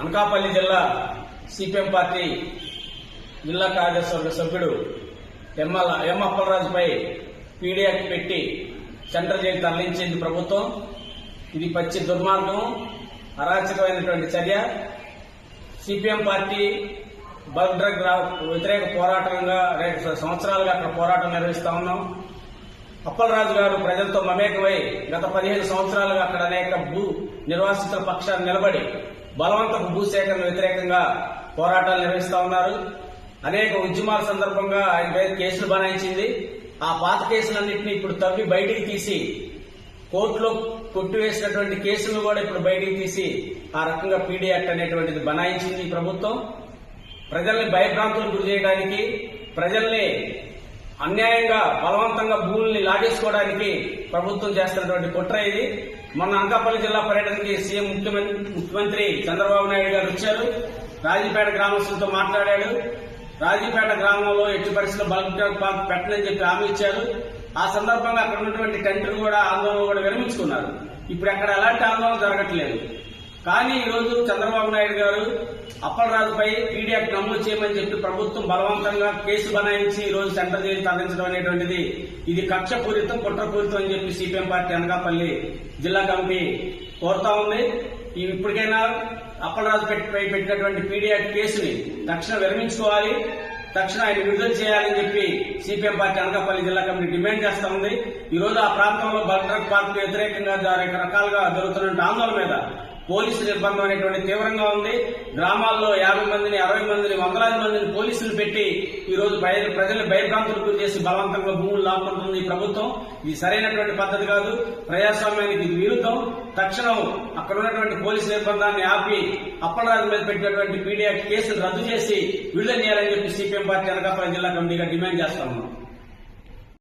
అనకాపల్లి జిల్లా CPM party జిల్లా కార్యవర్గ సభ్యుడు ఎమ్మల ఎం అప్పలరాజుపై పీడియాక్ పెట్టి సెంట్రల్ జైలు తరలించింది ప్రభుత్వం. ఇది పచ్చి దుర్మార్గం అరాచకమైనటువంటి చర్య. సిపిఎం పార్టీ బల్క్ డ్రగ్ వ్యతిరేక పోరాటంగా రెండు సంవత్సరాలుగా అక్కడ పోరాటం నిర్వహిస్తా ఉన్నాం. అప్పలరాజు గారు ప్రజలతో మమేకమై గత పదిహేను సంవత్సరాలుగా అక్కడ అనేక భూ నిర్వాసితుల పక్షాన్ని నిలబడి బలవంతపు భూసేకరణ వ్యతిరేకంగా పోరాటాలు నిర్వహిస్తా ఉన్నారు. అనేక ఉద్యమాల సందర్భంగా ఆయన మీద కేసులు బనాయించింది. ఆ పాత కేసులన్నింటినీ ఇప్పుడు తవ్వి బయటికి తీసి కోర్టులో కొట్టివేసినటువంటి కేసులను కూడా ఇప్పుడు బయటికి తీసి ఆ రకంగా పీడీ యాక్ట్ అనేటువంటిది బనాయించింది ఈ ప్రభుత్వం. ప్రజల్ని భయభ్రాంతులకు గురి చేయడానికి ప్రజల్ని అన్యాయంగా బలవంతంగా భూముల్ని లాగేసుకోవడానికి ప్రభుత్వం చేస్తున్నటువంటి కుట్ర ఇది. మొన్న అనకాపల్లి జిల్లా పర్యటనకి సీఎం ముఖ్యమంత్రి ముఖ్యమంత్రి చంద్రబాబు నాయుడు గారు వచ్చారు. రాజీపేట గ్రామస్తులతో మాట్లాడాడు. రాజీపేట గ్రామంలో ఎట్టి పరిస్థితుల్లో బల్క్ డ్రగ్ పార్క్ పెట్టనని చెప్పి హామీ ఇచ్చారు. ఆ సందర్భంగా అక్కడ ఉన్నటువంటి టెంట్లు కూడా ఆందోళన కూడా విరమించుకున్నారు. ఇప్పుడు అక్కడ ఎలాంటి ఆందోళన జరగట్లేదు. కానీ ఈ రోజు చంద్రబాబు నాయుడు గారు అప్పలరాజుపై పీడియాక్ నమోదు చేయమని చెప్పి ప్రభుత్వం బలవంతంగా కేసు బనాయించి ఈ రోజు సెంటర్ జైలు తరలించడం అనేటువంటిది. ఇది కక్షపూరితం కుట్రపూరితం అని చెప్పి సిపిఎం పార్టీ అనకాపల్లి జిల్లా కమిటీ కోరుతా ఉంది. ఇప్పటికైనా అప్పలరాజు పై పెట్టినటువంటి పీడియాక్ కేసుని తక్షణం విరమించుకోవాలి. తక్షణ ఆయన విడుదల చేయాలని చెప్పి సిపిఎం పార్టీ అనకాపల్లి జిల్లా కమిటీ డిమాండ్ చేస్తా ఉంది. ఈ రోజు ఆ ప్రాంతంలో బల్క్ పార్క్ వ్యతిరేకంగా రకరకాలుగా జరుగుతున్న ఆందోళన మీద పోలీసు నిర్బంధం అనేటువంటి తీవ్రంగా ఉంది. గ్రామాల్లో యాభై మందిని అరవై మందిని వందలాది మందిని పోలీసులు పెట్టి ఈ రోజు ప్రజలు భయభ్రాంతులకు గురి చేసి బలవంతంగా భూములు లాక్కుంటుంది ఈ ప్రభుత్వం. ఇది సరైనటువంటి పద్ధతి కాదు. ప్రజాస్వామ్యానికి ఇది విరుద్ధం. తక్షణం అక్కడ ఉన్నటువంటి పోలీసు నిర్బంధాన్ని ఆపి అప్పలరాజు మీద పెట్టినటువంటి పీడియా కేసులు రద్దు చేసి విడుదల చేయాలని చెప్పి సిపిఎం పార్టీ అనకాపురం జిల్లా కమిటీగా డిమాండ్ చేస్తా ఉన్నాం.